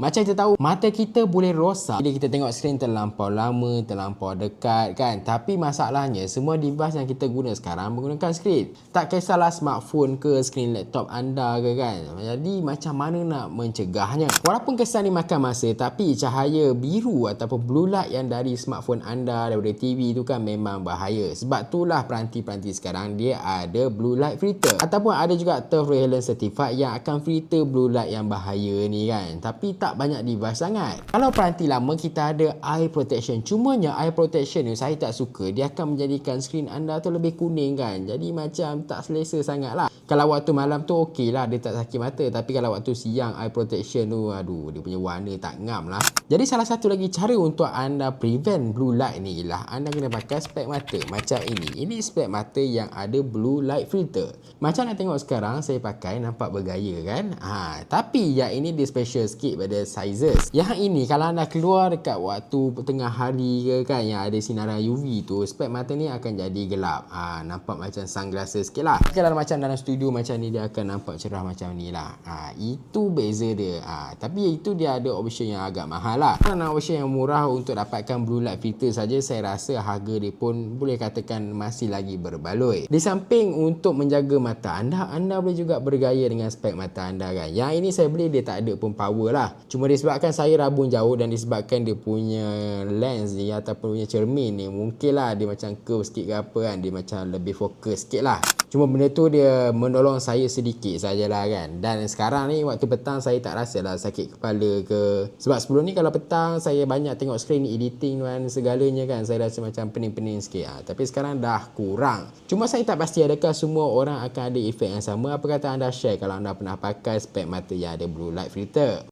Macam kita tahu, mata kita boleh rosak bila kita tengok skrin terlampau lama, terlampau dekat kan. Tapi masalahnya, semua device yang kita guna sekarang menggunakan skrin. Tak kisahlah smartphone ke, skrin laptop anda ke kan. Jadi macam mana nak mencegahnya? Walaupun kesan ni makan masa, tapi cahaya biru ataupun blue light yang dari smartphone anda, daripada TV tu kan memang bahaya. Sebab itulah peranti-peranti sekarang dia ada blue light filter. Ataupun ada juga Turf Rehelen Certified yang akan filter blue light yang bahaya ni kan. Tapi tak banyak device sangat. Kalau peranti lama kita ada eye protection. Cumanya eye protection ni saya tak suka. Dia akan menjadikan skrin anda tu lebih kuning kan. Jadi macam tak selesa sangat lah. Kalau waktu malam tu okey lah dia tak sakit mata. Tapi kalau waktu siang eye protection tu aduh dia punya warna tak ngam lah. Jadi salah satu lagi cara untuk anda prevent blue light ni ialah anda kena pakai spek mata macam ini. Ini spek mata yang ada blue light filter. Macam nak tengok sekarang saya pakai nampak bergaya kan. Ha, tapi yang ini dia special sikit pada sizes. Yang ini kalau anda keluar dekat waktu tengah hari ke kan yang ada sinaran UV tu spek mata ni akan jadi gelap. Ha, nampak macam sunglasses sikit lah. Kalau macam dalam studio macam ni dia akan nampak cerah macam ni lah. Ha, itu beza dia. Ha, tapi itu dia ada option yang agak mahal lah. Kalau nak option yang murah untuk dapatkan blue light filter saja saya rasa harga dia pun boleh katakan masih lagi berbaloi. Di samping untuk menjaga mata anda, anda boleh juga bergaya dengan spek mata anda kan. Yang ini saya beli dia tak ada pun power lah. Cuma disebabkan saya rabun jauh dan disebabkan dia punya lens ni ataupun punya cermin ni mungkin lah dia macam curve sikit ke apa kan. Dia macam lebih fokus sikit lah. Cuma benda tu dia menolong saya sedikit sajalah kan. Dan sekarang ni waktu petang saya tak rasa lah sakit kepala ke. Sebab sebelum ni kalau petang saya banyak tengok screen editing dan segalanya kan. Saya rasa macam pening-pening sikit. Ha. Tapi sekarang dah kurang. Cuma saya tak pasti adakah semua orang akan ada efek yang sama. Apa kata anda share kalau anda pernah pakai spek mata yang ada blue light filter.